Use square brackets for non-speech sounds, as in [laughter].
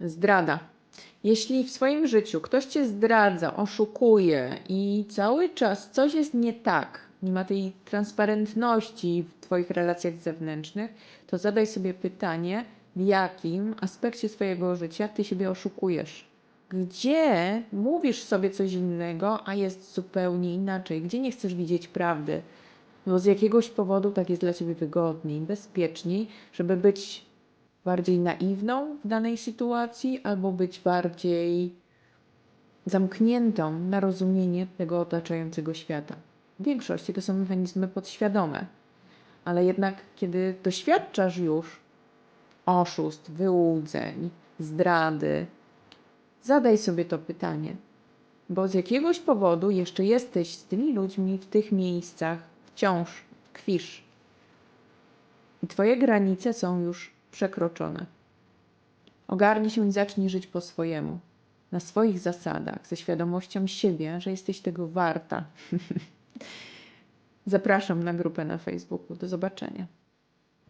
Zdrada. Jeśli w swoim życiu ktoś cię zdradza, oszukuje i cały czas coś jest nie tak, nie ma tej transparentności w Twoich relacjach zewnętrznych, to zadaj sobie pytanie, w jakim aspekcie swojego życia Ty siebie oszukujesz. Gdzie mówisz sobie coś innego, a jest zupełnie inaczej? Gdzie nie chcesz widzieć prawdy? Bo z jakiegoś powodu tak jest dla Ciebie wygodniej, bezpieczniej, żeby być bardziej naiwną w danej sytuacji, albo być bardziej zamkniętą na rozumienie tego otaczającego świata. W większości to są mechanizmy podświadome, ale jednak kiedy doświadczasz już oszustw, wyłudzeń, zdrady, zadaj sobie to pytanie, bo z jakiegoś powodu jeszcze jesteś z tymi ludźmi w tych miejscach, wciąż tkwisz. I Twoje granice są już przekroczone. Ogarnij się i zacznij żyć po swojemu, na swoich zasadach, ze świadomością siebie, że jesteś tego warta. [laughs] Zapraszam na grupę na Facebooku. Do zobaczenia.